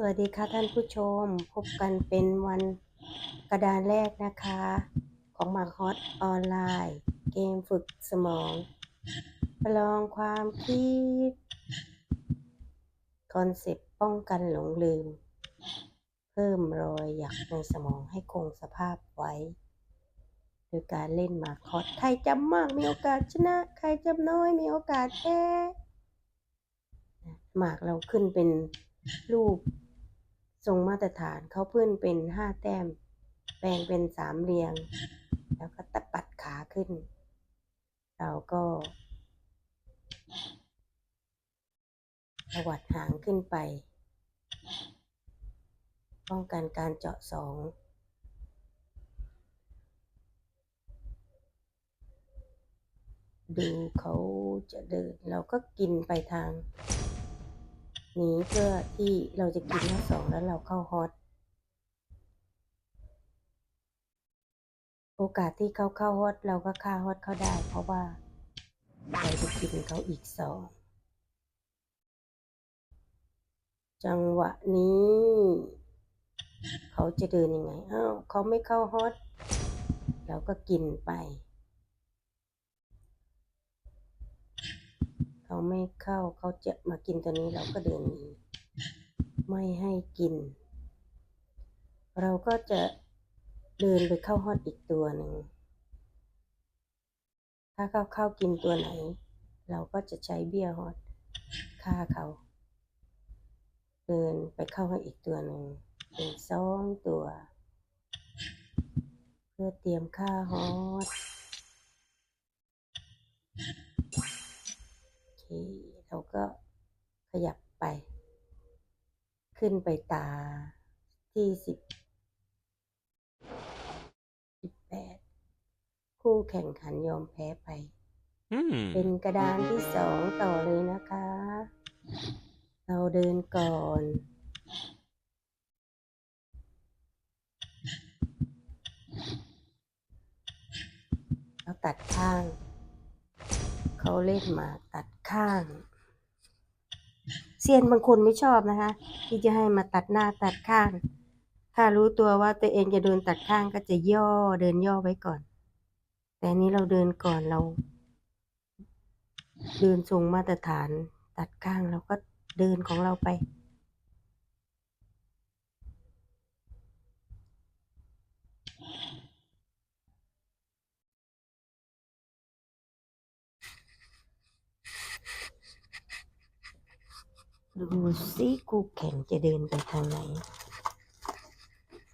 สวัสดีค่ะท่านผู้ชมพบกันเป็นวันกระดานแรกนะคะ ของมาคอสออนไลน์ เกมฝึกสมอง ประลองความคิด คอนเซปต์ป้องกันหลงลืม เพิ่มรอยหยักในสมองให้คงสภาพไว้ โดยการเล่นมาคอสใครจำมากมีโอกาสชนะ ใครจำน้อยมีโอกาสแพ้หมากเราขึ้นเป็นรูป ทรงมาตรฐานเขาเพื่อนเป็นห้าแต้ม แปลงเป็นสามเหลี่ยง แล้วก็ตะปัดขาขึ้น เราก็ตวัดหางขึ้นไป ป้องกันการเจาะสองดูเขาจะเดิน เราก็กินไปทาง นี้เพื่อที่เราจะกินทั้งสองแล้วเราเข้าฮอต โอกาสที่เขาเข้าฮอตเราก็ฆ่าฮอตเขาได้ เพราะว่าเราจะกินเขาอีกสอง จังหวะนี้ เขาจะเดินยังไงอ้าวเขาไม่เข้าฮอตเราก็กินไป เขาไม่เข้าเขาจะมากินตัวนี้เราก็เดินหนีไม่ให้กิน เราก็จะเดินไปเข้าฮอตอีกตัวหนึ่งถ้าเขาเข้ากินตัวไหน เราก็จะใช้เบี้ยฮอตฆ่าเขา เดินไปเข้าฮอตอีกตัวหนึ่งเป็นสองตัว เพื่อเตรียมฆ่าฮอต เคเราก็ขยับไป ขึ้นไปตาที่สิบสิบแปดคู่แข่งขันยอมแพ้ไป Hmm. เป็นกระดานที่สองต่อเลยนะคะ เราเดินก่อนเราตัดข้าง เขาเล่นมาตัดข้าง เซียนบางคนไม่ชอบนะคะ ที่จะให้มาตัดหน้าตัดข้าง ถ้ารู้ตัวว่าตัวเองจะโดนตัดข้างก็จะย่อเดินย่อไว้ก่อน แต่นนี้เราเดินก่อนเรา เดินทรงมาตรฐานตัดข้างเราก็เดินของเราไป ดูซิคู่แข่งจะเดินไปทางไหน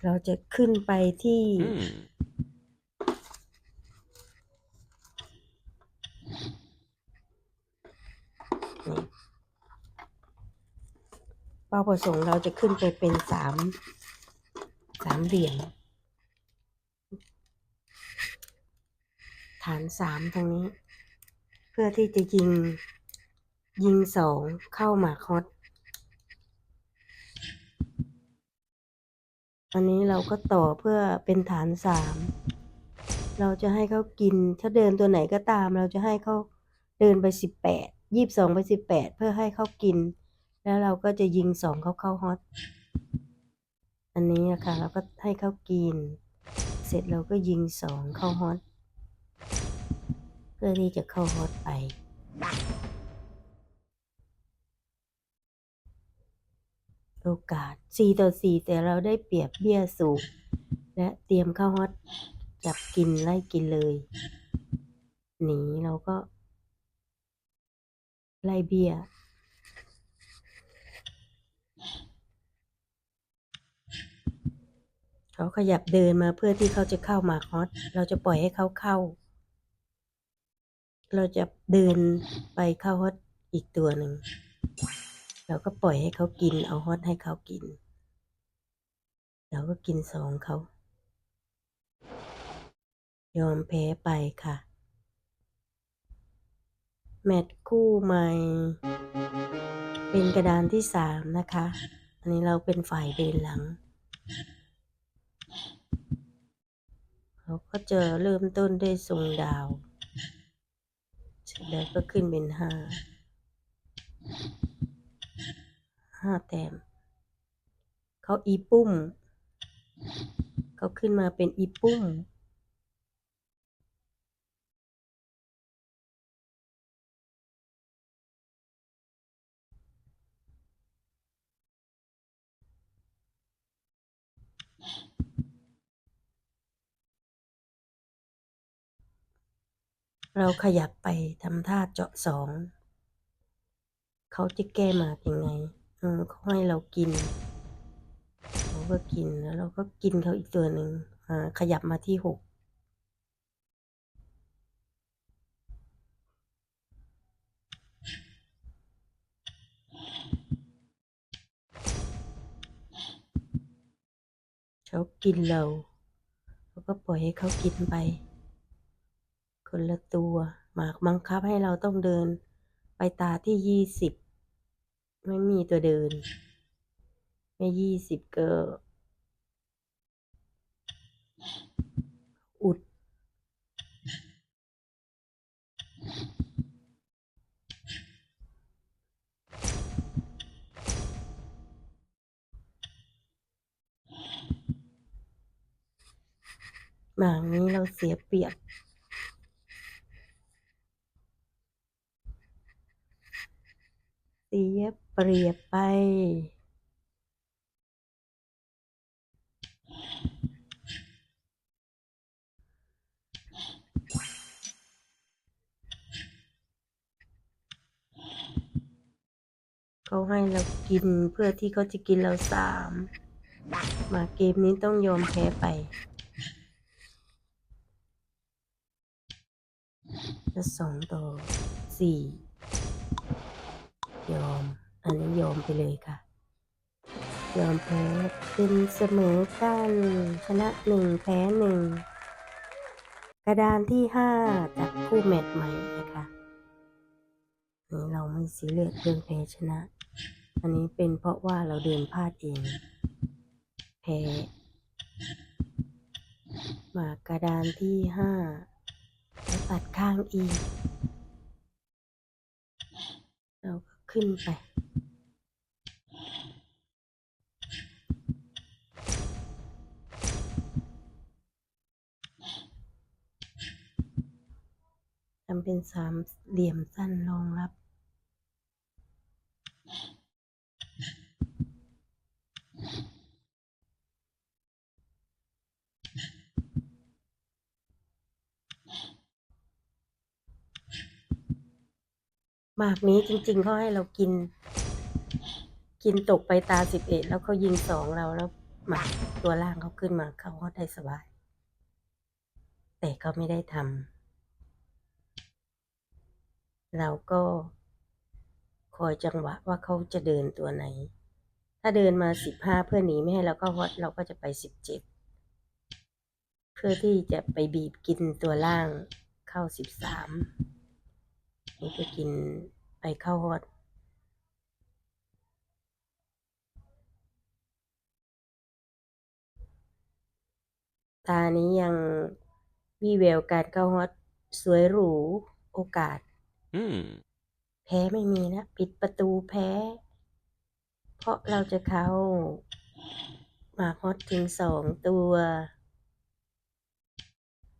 เราจะขึ้นไปที่ เป้าประสงค์เราจะขึ้นไปเป็นสาม สามเหลี่ยม ฐานสามตรงนี้ เพื่อที่จะยิง ยิงสองเข้าหมากฮอต อันนี้เราก็ต่อเพื่อเป็นฐานสามเราจะให้เขากิน ถ้าเดินตัวไหนก็ตาม เราจะให้เขาเดินไปสิบแปดยี่สิบสองไปสิบแปดเพื่อให้เขากิน แล้วเราก็จะยิงสองเขาเข้าฮอตอันนี้นะคะเราก็ให้เขากิน เสร็จเราก็ยิงสองเข้าฮอตเพื่อที่จะเข้าฮอตไป โอกาส 4 ต่อ 4 แต่เราได้เปรียบเบี้ยสูงและเตรียมข้าวฮอตจับกินไล่กินเลย หนีเราก็ ไล่เบี้ยเขาขยับเดินมาเพื่อที่เขาจะเข้ามาฮอต เราจะปล่อยให้เขาเข้า เราจะเดินไปเข้าฮอตอีกตัวหนึ่ง เราก็ปล่อยให้เขากิน เอาฮอตให้เขากิน เราก็กินสองเขา ยอมแพ้ไปค่ะ แมตช์คู่ใหม่ เป็นกระดานที่สามนะคะ อันนี้เราเป็นฝ่ายเดินหลังเขาก็จะเริ่มต้นด้วยทรงดาวเสร็จแล้วก็ขึ้นเป็นห้า ห้าแต้ม เขาอีปุ้ม เขาขึ้นมาเป็นอีปุ้ม เราขยับไปทำท่าเจาะสอง เขาจะแก้มากยังไง เขาให้เรากินเราก็กินแล้วเราก็กินเขาอีกตัวหนึ่งอ่าขยับมาที่หกเขากินเราเราก็ปล่อยให้เขากินไป คนละตัว หมากบังคับให้เราต้องเดินไปตาที่ยี่สิบ ไม่มีตัวเดิน ไม่ยี่สิบก็อุด หมากนี้เราเสียเปรียบ เสียเปรียบไป เขาให้เรากินเพื่อที่เขาจะกินเราสาม มาเกมนี้ต้องยอมแพ้ไปแล้วสองต่อสี่ ยอม อันนี้ยอมไปเลยค่ะ ยอมแพ้เป็นเสมอกันชนะหนึ่งแพ้หนึ่งกระดานที่ห้าจากคู่แมตช์ใหม่นะคะนี่เราไม่ซีเรียสเรื่องแพ้ชนะ อันนี้เป็นเพราะว่าเราเดินพลาดเอง แพ้มากระดานที่ห้าตัดข้างอีก เราก็ ขึ้นไป ทำเป็นสามเหลี่ยมสั้นรองรับ มากนี้จริง ๆเขาให้เรากิน กินตกไปตาสิบเอ็ดแล้วเขายิงสองเราแล้วหมากตัวล่างเขาขึ้นมาเขาก็ได้สบาย แต่เขาไม่ได้ทำเราก็คอยจังหวะว่าเขาจะเดินตัวไหน ถ้าเดินมาสิบห้าเพื่อหนีไม่ให้เราก็เราก็จะไปสิบเจ็ดเพื่อที่จะไปบีบกินตัวล่างเข้าสิบสามนี่ก็กิน ไปเข้าฮอดตานี้ยังวีแววการเข้าฮอตสวยหรูโอกาส Hmm. แพ้ไม่มีนะ ปิดประตูแพ้ เพราะเราจะเข้า มาฮอตถึงสองตัว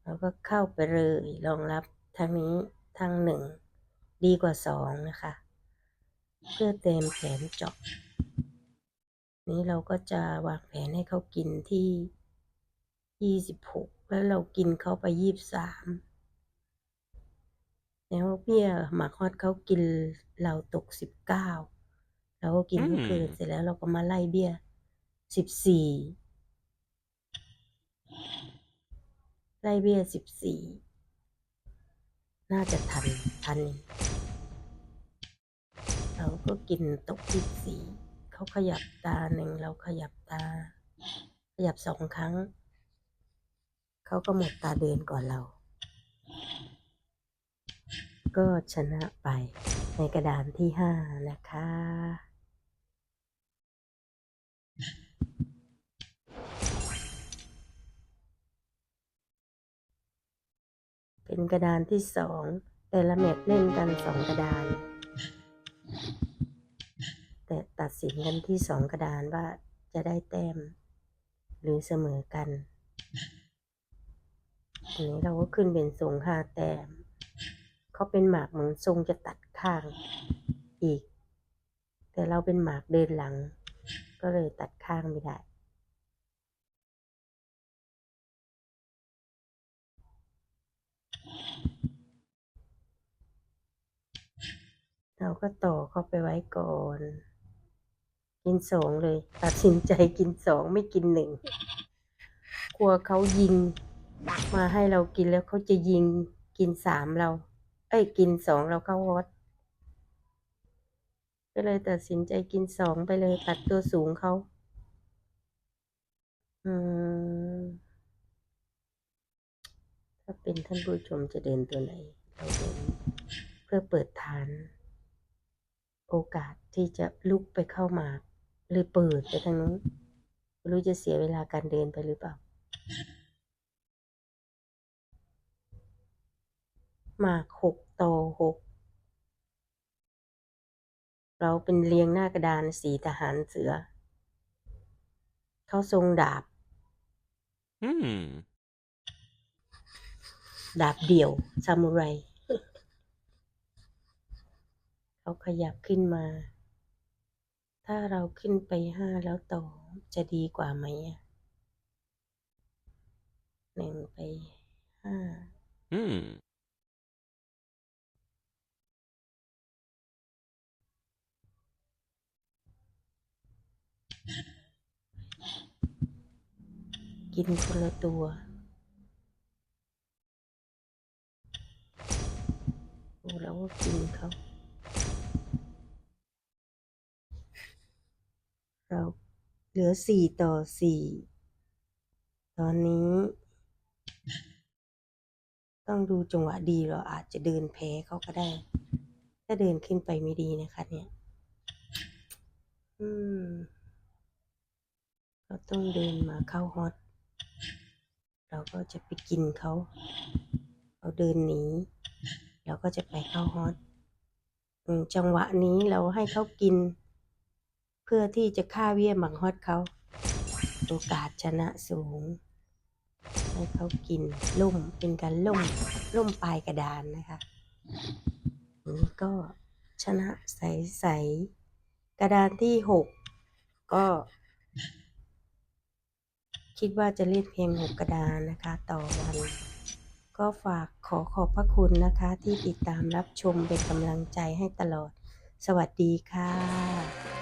เราก็เข้าไปเลยรองรับทางนี้ทางหนึ่ง ดีกว่าสองนะคะ เพื่อเต็มแผนเจาะนี้เราก็จะวางแผนให้เขากินที่ยี่สิบหกแล้วเรากินเขาไปยี่สิบสามแล้วเบี้ยหมาคอดเขากินเราตกสิบเก้าเราก็กินทุกคืนเสร็จแล้วเราก็มาไล่เบี้ยสิบสี่ไล่เบี้ยสิบสี่น่าจะทันทัน ก็กินตกที่สี่เขาขยับตาหนึ่งเราขยับตา ขยับสองครั้ง เขาก็หมดตาเดินก่อนเรา ก็ชนะไปในกระดานที่ห้านะคะ เป็นกระดานที่สองแต่ละแมตช์เล่นกันสองกระดาน แต่ตัดสินกันที่สองกระดานว่าจะได้แต้ม หรือเสมอกันอันนี้เราก็ขึ้นเป็นทรงห้าแต้มเขาเป็นหมากเหมือนทรงจะตัดข้างอีก แต่เราเป็นหมากเดินหลัง ก็เลยตัดข้างไม่ได้เราก็ต่อเข้าไปไว้ก่อน กินสองเลย ตัดสินใจกินสองไม่กินหนึ่งกลัวเขายิง มาให้เรากินแล้วเขาจะยิงกินสามเรา เอ้ยกินสองเราเข้าฮอตก็เลยตัดสินใจกินสองไปเลยตัดตัวสูงเขาอืมถ้าเป็นท่านผู้ชมจะเดินตัวไหนเราเดินเพื่อเปิดฐาน โอกาสที่จะลุกไปเข้ามา กหรือเปิดไปทางนู้นไม่รู้จะเสียเวลาการเดินไปหรือเปล่า หมากหกต่อหก เราเป็นเรียงหน้ากระดานสีทหารเสือ เขาทรงดาบ Hmm. ดาบเดี่ยว ซามูไร เขาขยับขึ้นมา ถ้าเราขึ้นไปห้าแล้วต่อจะดีกว่าไหมอะหนึ่งไปห้า Hmm. กินคนละตัว โอ้เราก็กินเขา เหลือสี่ต่อสี่ตอนนี้ ต้องดูจังหวะดีเราอาจจะเดินแพ้เขาก็ได้ ถ้าเดินขึ้นไปไม่ดีนะคะ เนี่ย อืมเราต้องเดินมาเข้าฮอต เราก็จะไปกินเขาเราเดินหนีเราก็จะไปเข้าฮอตจังหวะนี้เราให้เขากิน เพื่อที่จะฆ่าเวียหมังฮอตเขาโอกาสชนะสูง ให้เขากินล่มเป็นการล่มล่มปลายกระดานนะคะอันนี้ก็ชนะใสๆกระดานที่หกก็ คิดว่าจะเล่นเพียงหกกระดานนะคะ ต่อวัน ก็ฝากขอขอบพระคุณนะคะ ที่ติดตามรับชมเป็นกำลังใจให้ตลอด สวัสดีค่ะ